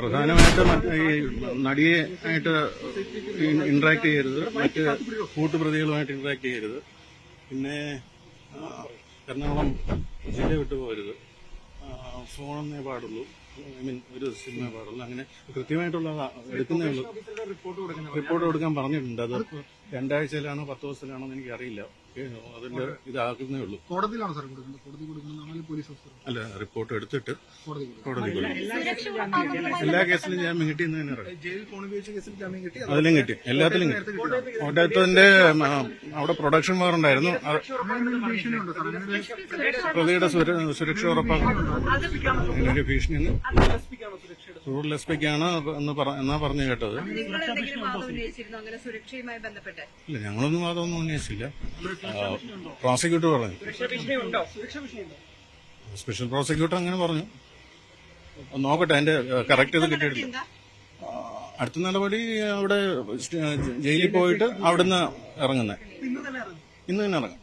പ്രധാനമായിട്ട് ഈ നടിയെ ആയിട്ട് ഇന്ററാക്ട് ചെയ്യരുത്. മറ്റ് കൂട്ടുപ്രതികളുമായിട്ട് ഇന്ററാക്ട് ചെയ്യരുത്. പിന്നെ എറണാകുളം ജില്ല വിട്ടു പോകരുത്. ഫോണെന്നേ പാടുള്ളൂ. ഐ മീൻ ഒരു സിനിമ പാടുള്ളൂ. അങ്ങനെ കൃത്യമായിട്ടുള്ള എടുക്കുന്നേ ഉള്ളൂ. റിപ്പോർട്ട് കൊടുക്കാൻ പറഞ്ഞിട്ടുണ്ട്. അത് രണ്ടാഴ്ചയിലാണോ പത്ത് ദിവസത്തിലാണോ എന്ന് എനിക്കറിയില്ല. അറിയില്ല അതിന്റെ ഇതാക്കുന്നേ ഉള്ളൂ. കോടതിയിലാണ് സാർ കൊടുക്കുന്നത്. കോടതി കൊടുക്കുന്നതാണ് പോലീസ് ഓഫീസർ അല്ല റിപ്പോർട്ട് എടുത്തിട്ട് കോടതി എല്ലാ കേസിലും ഞാൻ കിട്ടിയെന്ന് തന്നെ അറിയാം ജയിൽ ഫോൺ ഉപയോഗിച്ച കേസിൽ ജാമ്യം കിട്ടി? അതിലും കിട്ടി. എല്ലാത്തിലും കിട്ടി. കോട്ടയത്തിന്റെ അവിടെ പ്രൊഡക്ഷൻ വേറുണ്ടായിരുന്നു പ്രതിയുടെ സുര- സുരക്ഷ ഉറപ്പാക്കും ഭീഷണി റൂറൽ എസ് പിക്കാണ് എന്ന് പറ- എന്നാ പറഞ്ഞു കേട്ടത്. ഇല്ല ഞങ്ങളൊന്നും വാദമൊന്നും ഉന്നയിച്ചില്ല. പ്രോസിക്യൂട്ടർ പറഞ്ഞു. സ്പെഷ്യൽ പ്രോസിക്യൂട്ടർ അങ്ങനെ പറഞ്ഞു. നോക്കട്ടെ അതിന്റെ കറക്റ്റ് ഇത് കിട്ടിയിട്ടില്ല. അടുത്ത നടപടി അവിടെ ജയിലിൽ പോയിട്ട് അവിടുന്ന് ഇറങ്ങുന്നേ. ഇന്ന് തന്നെ ഇറങ്ങും.